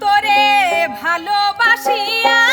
তোরে ভালোবাসিয়া